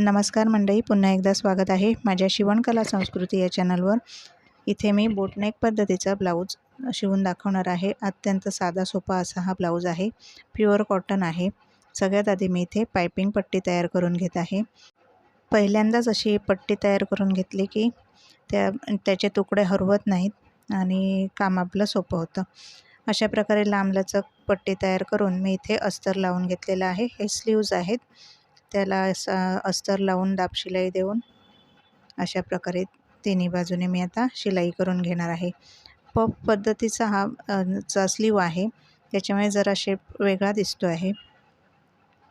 नमस्कार मंडळी पुन्हा एकदा स्वागत आहे माझ्या शिवणकला संस्कृती या चॅनलवर. इथे मी बोटनेक पद्धतीचा ब्लाऊज शिवून दाखवणार आहे. अत्यंत साधा सोपा असा हा ब्लाऊज आहे. प्युअर कॉटन आहे. सगळ्यात आधी मी इथे पायपिंग पट्टी तयार करून घेत आहे. पहिल्यांदाच अशी पट्टी तयार करून घेतली की त्या त्याचे तुकडे हरवत नाहीत आणि काम आपलं सोपं होतं. अशा प्रकारे लांबलचक पट्टी तयार करून मी इथे अस्तर लावून घेतलेलं आहे. हे स्लीव्ज आहेत. त्याला असं अस्तर लावून दाब शिलाई देऊन अशा प्रकारे तिन्ही बाजूने मी आता शिलाई करून घेणार आहे. पफ पद्धतीचा हा चा स्लीव आहे. त्याच्यामुळे जरा शेप वेगळा दिसतो आहे.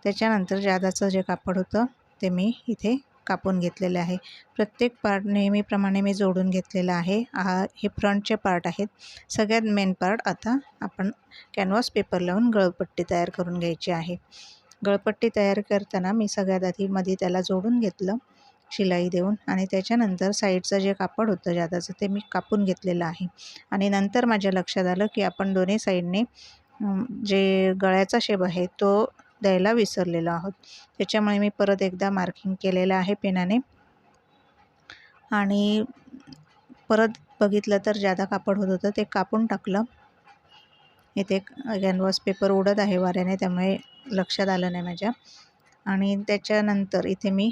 त्याच्यानंतर जादाचं जे कापड होतं ते मी इथे कापून घेतलेले आहे. प्रत्येक पार्ट नेहमीप्रमाणे मी जोडून घेतलेला आहे. हा हे फ्रंटचे पार्ट आहेत. सगळ्यात मेन पार्ट आता आपण कॅनव्हास पेपर लावून गळपट्टी तयार करून घ्यायची आहे. गळपट्टी तयार करताना मी सगळ्यात आधी मध्ये त्याला जोडून घेतलं शिलाई देऊन आणि त्याच्यानंतर साईडचं जे कापड होतं जादाचं ते मी कापून घेतलेलं आहे. आणि नंतर माझ्या लक्षात आलं की आपण दोन्ही साईडने जे गळ्याचा शेप आहे तो द्यायला विसरलेलो आहोत. त्याच्यामुळे मी परत एकदा मार्किंग केलेलं आहे पेनाने. आणि परत बघितलं तर जादा कापड होत होतं ते कापून टाकलं. इथे कॅनव्हास पेपर उडत आहे वाऱ्याने त्यामुळे लक्षात आलं नाही माझ्या. आणि त्याच्यानंतर इथे मी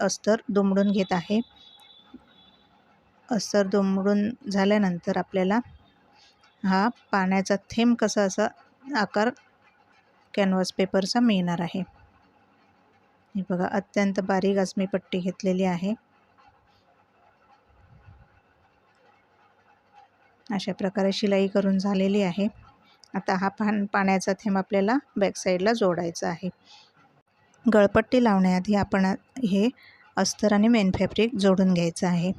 अस्तर दुमडून घेत आहे. अस्तर दुमडून झाल्यानंतर आपल्याला हा पाण्याचा थेंब कसा असा आकार कॅनव्हास पेपरचा मिळणार आहे. हे बघा अत्यंत बारीक आज मी पट्टी घेतलेली आहे. अशा प्रकारे शिलाई करून झालेली आहे. आता हा पान पाण्याचा थेंब आपल्याला बॅक साईडला जोडायचा आहे. गळपट्टी लावण्याआधी आपण हे अस्तर आणि मेन फॅब्रिक जोडून घ्यायचं आहे.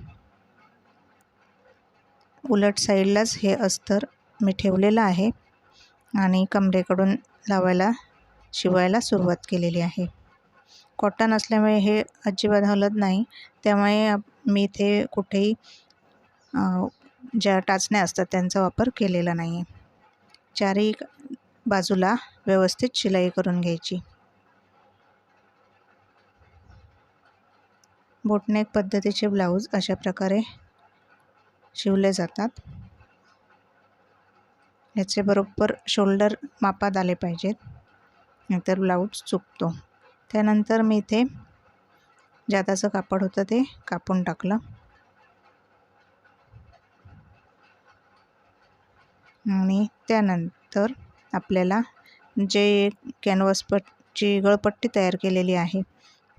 उलट साईडलाच हे अस्तर मी ठेवलेलं आहे आणि कमरेकडून लावायला शिवायला सुरुवात केलेली आहे. कॉटन असल्यामुळे हे अजिबात हलत नाही. त्यामुळे मी इथे कुठेही ज्या टाचण्या असतात त्यांचा वापर केलेला नाही आहे चारही बाजूला व्यवस्थित शिलाई करून घ्यायची. बोटनेक पद्धतीचे ब्लाऊज अशा प्रकारे शिवले जातात. याचे बरोबर शोल्डर मापात आले पाहिजेत. नाहीतर ब्लाऊज चुकतो. त्यानंतर मी इथे जादाचं कापड होतं ते कापून टाकलं. आणि त्यानंतर आपल्याला जे कॅनव्हास पटची गळपट्टी तयार केलेली आहे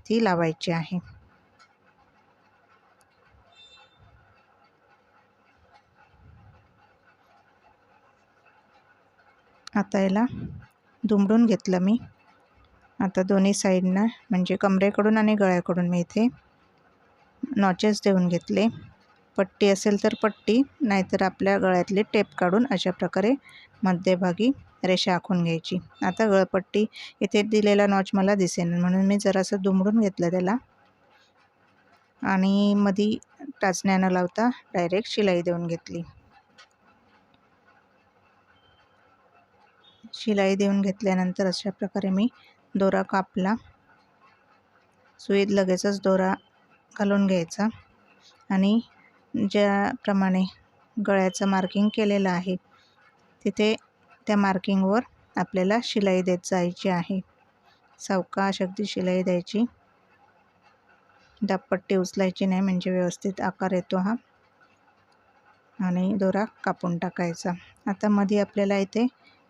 ती लावायची आहे. आता याला दुमडून घेतलं मी. आता दोन्ही साईडनं म्हणजे कमरेकडून आणि गळ्याकडून मी इथे नॉचेस देऊन घेतले. पट्टी असेल तर पट्टी नाहीतर आपल्या गळ्यातले टेप काढून अशा प्रकारे मध्यभागी रेषा आखून घ्यायची. आता गळपट्टी इथे दिलेला नॉच मला दिसेन म्हणून मी जरासं दुमडून घेतलं त्याला. आणि मधी टाचण्या न लावता डायरेक्ट शिलाई देऊन घेतली. शिलाई देऊन घेतल्यानंतर अशा प्रकारे मी दोरा कापला. सुईत लगेचच दोरा घालून घ्यायचा. आणि ज्याप्रमाणे गळ्याचं मार्किंग केलेलं आहे तिथे त्या मार्किंगवर आपल्याला शिलाई देत जायची आहे. सावकाश अगदी शिलाई द्यायची. दापपट्टी उचलायची नाही म्हणजे व्यवस्थित आकार येतो हा. आणि दोरा कापून टाकायचा. आता मध्ये आपल्याला इथे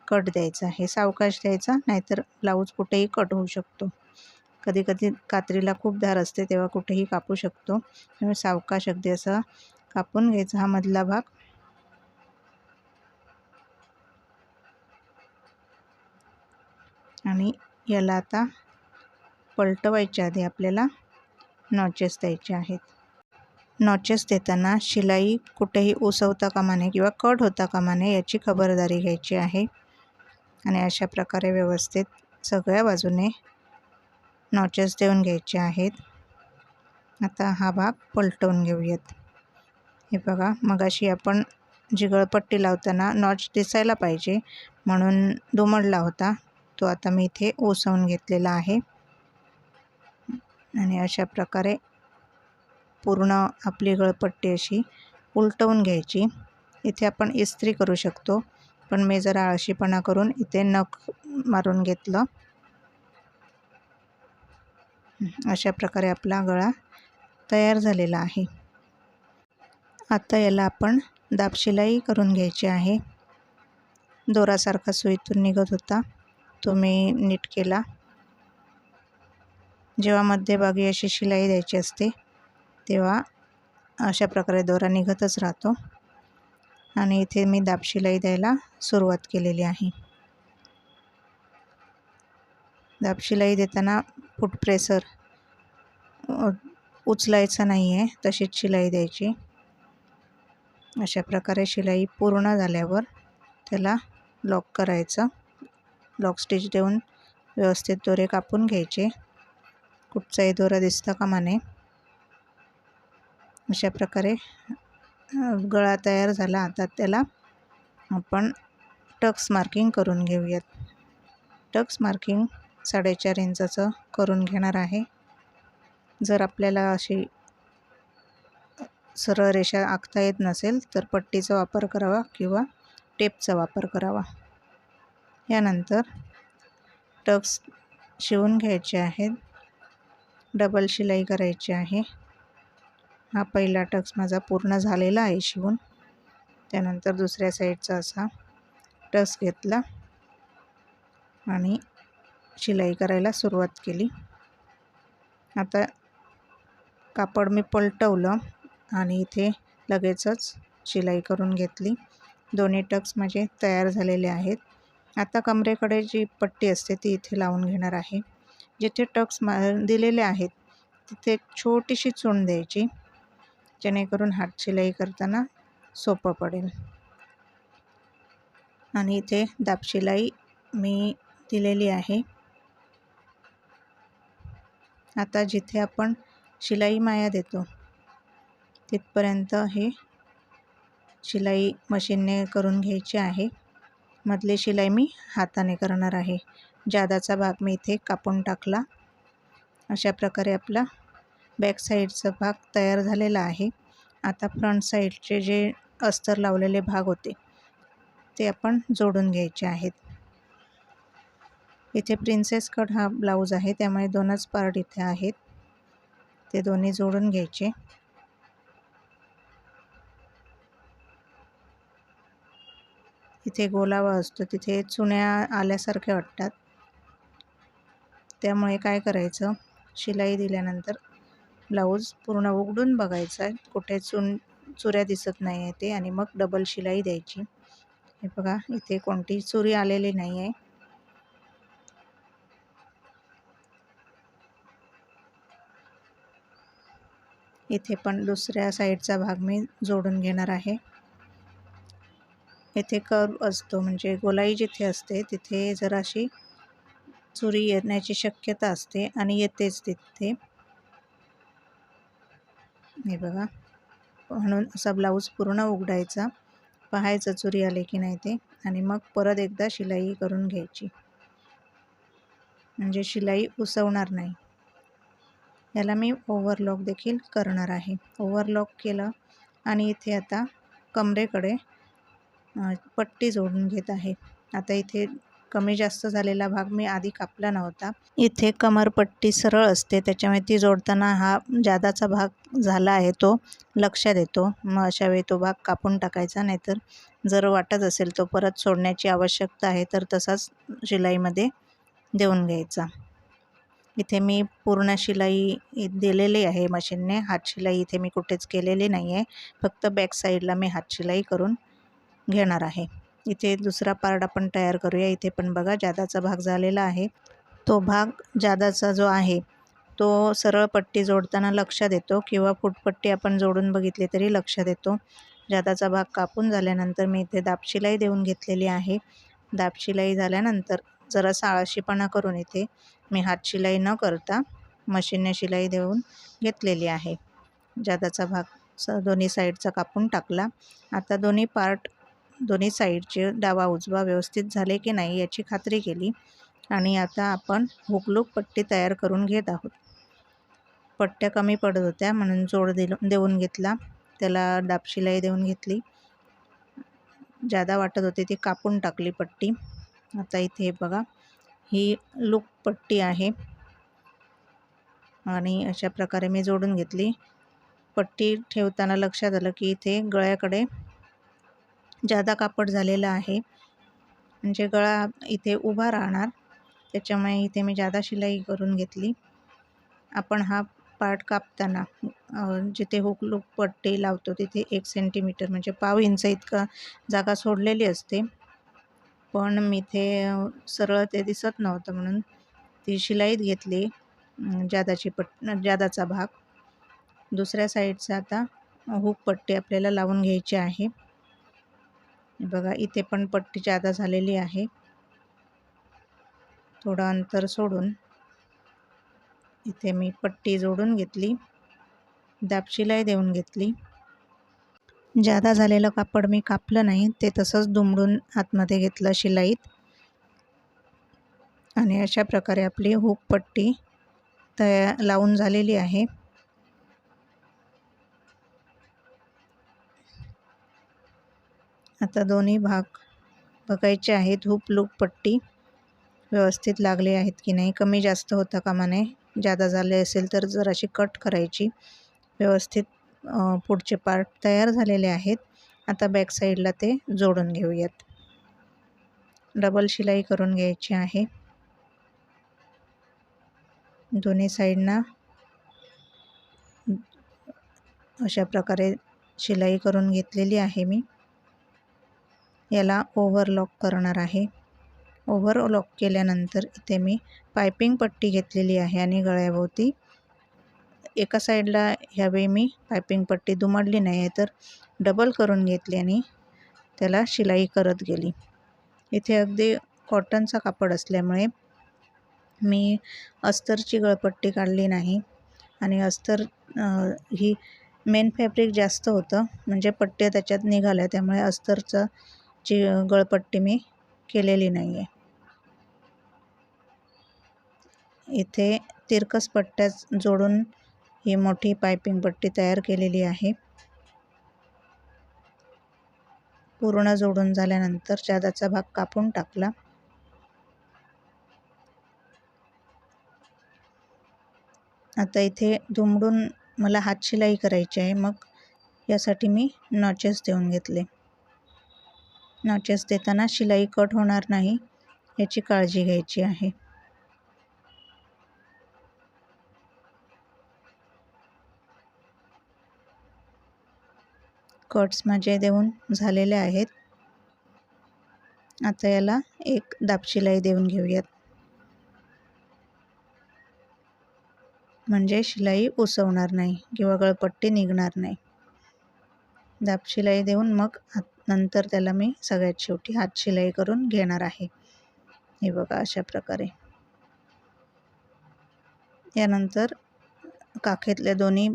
कट द्यायचा आहे. सावकाश द्यायचा नाहीतर ब्लाऊज कुठेही कट होऊ शकतो. कधी कधी कात्रीला खूप धार असते तेव्हा कुठेही कापू शकतो. त्यामुळे सावकाश अगदी असं कापून घ्यायचा हा मधला भाग. आणि याला आता पलटवायच्या आधी आपल्याला नॉचेस द्यायचे आहेत. नॉचेस देताना शिलाई कुठेही उसवता कामा नये किंवा कट होता कामा नये याची खबरदारी घ्यायची आहे. आणि अशा प्रकारे व्यवस्थित सगळ्या बाजूने नॉचेस देऊन घ्यायचे आहेत. आता हा भाग पलटवून घेऊयात. हे बघा मगाशी आपण जी गळपट्टी लावताना नॉच दिसायला पाहिजे म्हणून दुमडला होता. तो आता मी इथे ओसवून घेतलेला आहे. आणि अशा प्रकारे पूर्ण आपली गळपट्टी अशी उलटवून घ्यायची. इथे आपण इस्त्री करू शकतो पण मी जरा आळशीपणा करून इथे नख मारून घेतलं. अशा प्रकारे आपला गळा तयार झालेला आहे. आता याला आपण दाबशिलाई करून घ्यायची आहे. दोरासारखा सुईतून निघत होता. तो मी नीट केला. जेव्हा मध्यभागी अशी शिलाई द्यायची असते तेव्हा अशा प्रकारे दोरा निघतच राहतो. आणि इथे मी दाबशिलाई द्यायला सुरुवात केलेली आहे. दाबशिलाई देताना फूट प्रेसर उचलायचा नाही आहे तशीच शिलाई द्यायची. अशा प्रकारे शिलाई पूर्ण झाल्यावर त्याला लॉक करायचं. लॉक स्टिच देऊन व्यवस्थित दोरे कापून घ्यायचे. कुठचाही दोरा दिसता कामा नये. अशा प्रकारे गळा तयार झाला. आता त्याला आपण टक्स मार्किंग करून घेऊयात. टक्स मार्किंग साडेचार इंचाचं करून घेणार आहे. जर आपल्याला अशी सरळ रेषा आखता येत नसेल तर पट्टीचा वापर करावा किंवा टेपचा वापर करावा. यानंतर टक्स शिवून घ्यायचे आहेत. डबल शिलाई करायची आहे. हा पहिला टक्स माझा पूर्ण झालेला आहे शिवून. त्यानंतर दुसऱ्या साईडचा असा टक्स घेतला आणि शिलाई करायला सुरुवात केली. आता कापड मी पलटवलं. आणि इथे लगेचच शिलाई करून घेतली. दोन्ही टक्स माझे तयार झालेले आहेत. आता कमरेकडे जी पट्टी असते ती इथे लावून घेणार आहे. जिथे टक्स मा दिलेले आहेत तिथे छोटीशी चूण द्यायची जेणेकरून हात शिलाई करताना सोपं पडेल. आणि इथे दाबशिलाई मी दिलेली आहे. आता जिथे आपण शिलाई माया देतो तिथपर्यंत हे शिलाई मशीनने करून घ्यायची आहे. मधली शिलाई मी हाताने करणार आहे. जादाचा भाग मी इथे कापून टाकला. अशा प्रकारे आपला बॅक साईडचा भाग तयार झालेला आहे. आता फ्रंट साईडचे जे अस्तर लावलेले भाग होते ते आपण जोडून घ्यायचे आहेत. इथे प्रिन्सेस कट हा ब्लाऊज आहे त्यामुळे दोनच पार्ट इथे आहेत. ते दोन्ही जोडून घ्यायचे. इथे गोलावा असतो. तिथे चुन्या आल्यासारखे वाटतात. त्यामुळे काय करायचं? शिलाई दिल्यानंतर ब्लाऊज पूर्ण उघडून बघायचा आहे. कुठे चुन चुऱ्या दिसत नाही आहे ते आणि मग डबल शिलाई द्यायची. हे बघा इथे कोणती चुरी आलेली नाही आहे इथे पण दुसऱ्या साईडचा भाग मी जोडून घेणार आहे. इथे कर्व असतो. म्हणजे गोलाई जिथे असते तिथे जराशी चुरी येण्याची शक्यता असते आणि येतेच तिथे. हे बघा. म्हणून असा ब्लाऊज पूर्ण उघडायचा. पाहायचं चुरी आले की नाही ते. आणि मग परत एकदा शिलाई करून घ्यायची. म्हणजे शिलाई उसवणार नाही. याला मी ओव्हरलॉक देखील करणार आहे. ओव्हरलॉक केलं आणि इथे आता कमरेकडे पट्टी जोडून घेत आहे. आता इथे कमी जास्त झालेला भाग मी आधी कापला नव्हता. इथे कमरपट्टी सरळ असते त्याच्यामुळे ती जोडताना हा जादाचा भाग झाला आहे तो लक्षात येतो. मग अशा वेळी तो भाग कापून टाकायचा नाहीतर जर वाटत असेल तो परत सोडण्याची आवश्यकता आहे तर तसाच शिलाईमध्ये देऊन घ्यायचा. इथे मी पूर्ण शिलाई दिलेली आहे मशीनने. हातशिलाई इथे मी कुठेच केलेली नाही आहे फक्त बॅक साईडला मी हातशिलाई करून घेणार आहे. इथे दुसरा पार्ट आपण तयार करूया. इथे पण बघा जादाचा भाग झालेला आहे. तो भाग जादाचा जो आहे तो सरळ पट्टी जोडताना लक्षात येतो किंवा फुटपट्टी आपण जोडून बघितली तरी लक्षात येतो जादाचा भाग कापून झाल्यानंतर मी इथे दाबशिलाई देऊन घेतलेली आहे. दाबशिलाई झाल्यानंतर जरा साळशीपणा करून इथे मी हात शिलाई न करता मशीनने शिलाई देऊन घेतलेली आहे. जादाचा भाग स दोन्ही साईडचा कापून टाकला. आता दोन्ही पार्ट दोन्ही साईडचे डावा उजवा व्यवस्थित झाले की नाही याची खात्री केली आणि आता आपण हुकलूक पट्टी तयार करून घेत आहोत. पट्ट्या कमी पडत होत्या म्हणून जोड दिल देऊन घेतला. त्याला डापशिलाई देऊन घेतली. जादा वाटत होती ती कापून टाकली पट्टी. आता इथे बघा ही लूक पट्टी आहे. आणि अशा प्रकारे मी जोडून घेतली. पट्टी ठेवताना लक्षात आलं की इथे गळ्याकडे जादा कापड झालेलं आहे. म्हणजे गळा इथे उभा राहणार. त्याच्यामुळे इथे मी जादा शिलाई करून घेतली. आपण हा पार्ट कापताना जिथे हुक लुक पट्टी लावतो तिथे एक सेंटीमीटर म्हणजे पाव इंच इतका जागा सोडलेली असते. पण मी ते सरळ ते दिसत नव्हतं म्हणून ती शिलाईत घेतली जादाची पट जादाचा भाग. दुसऱ्या साईडचा आता हुक पट्टी आपल्याला लावून घ्यायची आहे. बघा इथे पण पट्टी जादा झालेली आहे. थोडं अंतर सोडून इथे मी पट्टी जोडून घेतली. दापशिलाई देऊन घेतली. जादा झालेलं कापड मी कापलं नाही ते तसंच दुमडून आतमध्ये घेतलं शिलाईत. आणि अशा प्रकारे आपली हुक पट्टी तया लावून झालेली आहे. आता दोन्ही भाग बघायचे आहेत. हुप लूप पट्टी व्यवस्थित लागले आहेत की नाही? कमी जास्त होता कामा नये. जादा झाले असेल तर जराशी कट करायची व्यवस्थित पुढचे पार्ट तयार झालेले आहेत. आता बॅक साईडला ते जोडून घेऊयात. डबल शिलाई करून घ्यायची आहे. दोन्ही साईडना अशा प्रकारे शिलाई करून घेतलेली आहे मी. याला ओव्हरलॉक करणार आहे. ओव्हरलॉक केल्यानंतर इथे मी पायपिंग पट्टी घेतलेली आहे आणि गळ्याभोवती एका साईडला ह्यावेळी मी पायपिंग पट्टी दुमडली नाही आहे तर डबल करून घेतली आणि त्याला शिलाई करत गेली. इथे अगदी कॉटनचा कापड असल्यामुळे मी अस्तरची गळपट्टी काढली नाही आणि अस्तर ही मेन फॅब्रिक जास्त होतं म्हणजे पट्ट्या त्याच्यात निघाल्या त्यामुळे अस्तरचं ची गळपट्टी मी केलेली नाही आहे इथे तिरकस पट्ट्या जोडून ही मोठी पायपिंग पट्टी तयार केलेली आहे. पूर्ण जोडून झाल्यानंतर जादाचा भाग कापून टाकला. आता इथे दुमडून मला हात शिलाई करायची आहे मग यासाठी मी नॉचेस देऊन घेतले. नॉचेस देताना शिलाई कट होणार नाही याची काळजी घ्यायची आहे. कट्स माझे देऊन झालेले आहेत. आता याला एक दाबशिलाई देऊन घेऊयात. म्हणजे शिलाई उसवणार नाही किंवा गळपट्टी निघणार नाही. दाबशिलाई देऊन मग नंतर त्याला मी सगळ्यात शेवटी हात शिलाई करून घेणार आहे. हे बघा अशा प्रकारे. यानंतर काखेतल्या दोन्ही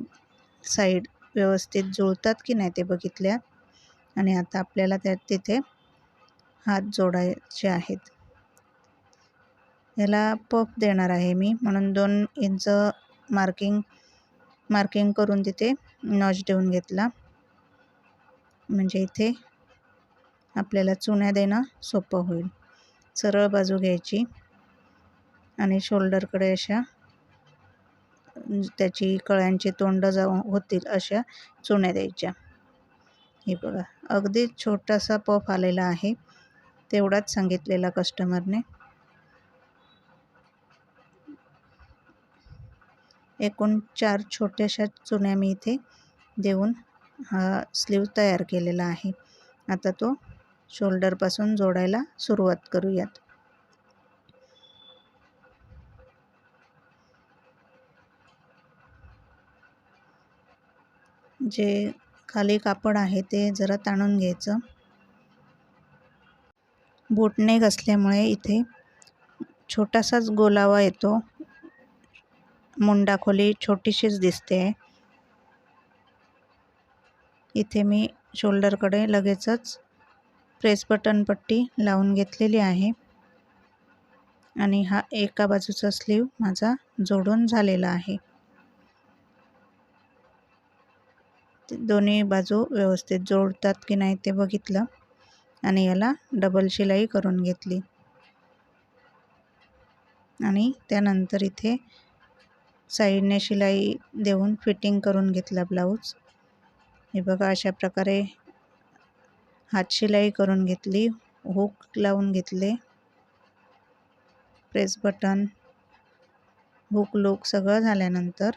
साईड व्यवस्थित जुळतात की नाही ते बघितल्या. आणि आता आपल्याला त्या तिथे हात जोडायचे आहेत. याला पफ देणार आहे मी. म्हणून दोन इंच मार्किंग मार्किंग करून तिथे नॉच देऊन घेतला. म्हणजे इथे आपल्याला चुन्या देणं सोपं होईल. सरळ बाजू घ्यायची आणि शोल्डरकडे अशा त्याची कळ्यांची तोंड जाऊ होतील अशा चुन्या द्यायच्या. हे बघा अगदी छोटासा पफ आलेला आहे. तेवढाच सांगितलेला कस्टमरने. एकूण चार छोट्याशा चुन्या मी इथे देऊन हा स्लीव तयार केलेला आहे. आता तो शोल्डरपासून जोडायला सुरुवात करूयात. जे खाली कापड आहे ते जरा ताणून घ्यायचं. बोटनेक असल्यामुळे इथे छोटासाच गोलावा येतो. मुंडा खोली छोटीशीच दिसते. इथे मी शोल्डरकडे लगेचच प्रेस बटन पट्टी लावून घेतलेली आहे. आणि हा एका बाजूचा स्लीव माझा जोडून झालेला आहे. दोन्ही बाजू व्यवस्थित जोडतात की नाही ते बघितलं. आणि याला डबल शिलाई करून घेतली. आणि त्यानंतर इथे साईडने शिलाई देऊन फिटिंग करून घेतला ब्लाऊज हे बघा अशा प्रकारे हात शिलाई करून घेतली हुक लावून घेतले प्रेस बटन हुक लूक सगळं झाल्यानंतर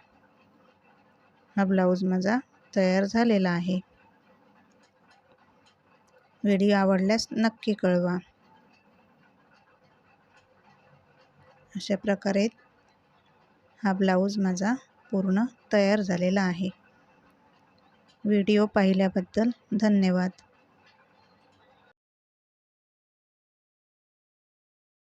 हा ब्लाऊज माझा तयार झालेला आहे. व्हिडिओ आवडल्यास नक्की कळवा. अशा प्रकारे हा ब्लाऊज माझा पूर्ण तयार झालेला आहे. व्हिडिओ पाहिल्याबद्दल धन्यवाद.